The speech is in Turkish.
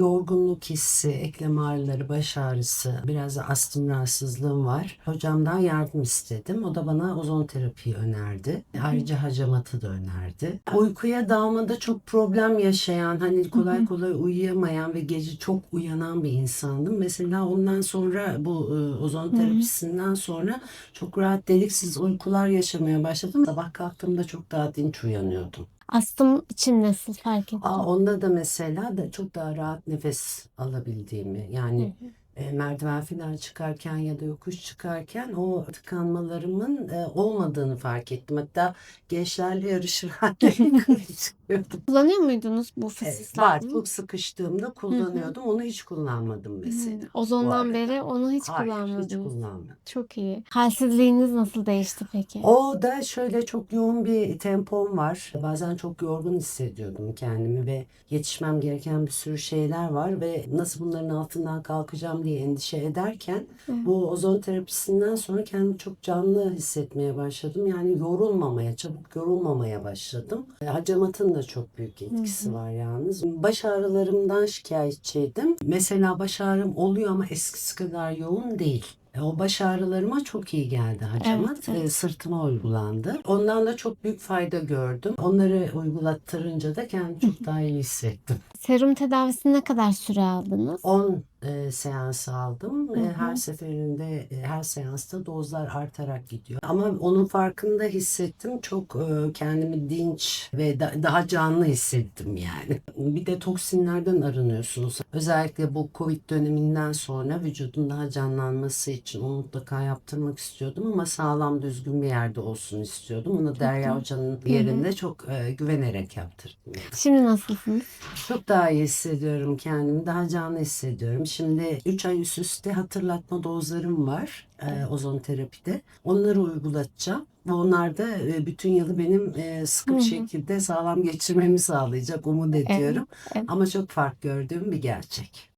yorgunluk hissi, eklem ağrıları, baş ağrısı, biraz da astım rahatsızlığım var. Hocamdan yardım istedim. O da bana ozon terapiyi önerdi. Ayrıca hacamatı da önerdi. Uykuya dalmada çok problem yaşayan, hani kolay kolay uyuyamayan ve gece çok uyanan bir insandım. Mesela ondan sonra bu e, ozon terapisinden sonra çok rahat deliksiz uykular yaşamaya başladım. Sabah kalktığımda çok daha dinç uyanıyordum. Astım için nasıl fark ettin? Aa, onda da mesela da çok daha rahat nefes alabildiğimi yani e, merdiven falan çıkarken ya da yokuş çıkarken o tıkanmalarımın e, olmadığını fark ettim. Hatta gençlerle yarışır hale çıkıyordum. Kullanıyor muydunuz bu fısıslar? var çok sıkıştığımda kullanıyordum. Onu hiç kullanmadım mesela. Bu Ozondan beri onu hiç Hayır, hiç kullanmadınız. kullanmadım. Çok iyi. Halsizliğiniz nasıl değişti peki? O da şöyle çok yoğun bir tempom var. Bazen çok yorgun hissediyordum kendimi ve yetişmem gereken bir sürü şeyler var ve nasıl bunların altından kalkacağım diye endişe ederken bu ozon terapisinden sonra kendimi çok canlı hissetmeye başladım. Yani yorulmamaya, çabuk yorulmamaya başladım. E, Hacamatın da çok büyük etkisi var yalnız. Baş ağrılarımdan şikayetçiydim. Mesela baş ağrım oluyor ama eskisi kadar yoğun değil. E, O baş ağrılarıma çok iyi geldi hacamat. Evet, evet. E, sırtıma uygulandı. Ondan da çok büyük fayda gördüm. Onları uygulattırınca da kendimi çok daha iyi hissettim. Serum tedavisini ne kadar süre aldınız? 10 e, seans aldım. Hı hı. her seferinde, e, her seansta dozlar artarak gidiyor. Ama onun farkında hissettim. Çok e, kendimi dinç ve da- daha canlı hissettim yani. Bir de toksinlerden arınıyorsunuz. Özellikle bu Covid döneminden sonra vücudun daha canlanması için onu mutlaka yaptırmak istiyordum ama sağlam düzgün bir yerde olsun istiyordum. Onu Derya. Hoca'nın yerinde çok e, güvenerek yaptırdım. Şimdi nasılsınız? Çok daha iyi hissediyorum kendimi. Daha canlı hissediyorum. Şimdi 3 ay üst üste hatırlatma dozlarım var e, ozon terapide. Onları uygulatacağım. Ve onlar da e, bütün yılı benim e, sıkı bir şekilde sağlam geçirmemi sağlayacak umut ediyorum. evet. Ama çok fark gördüğüm bir gerçek.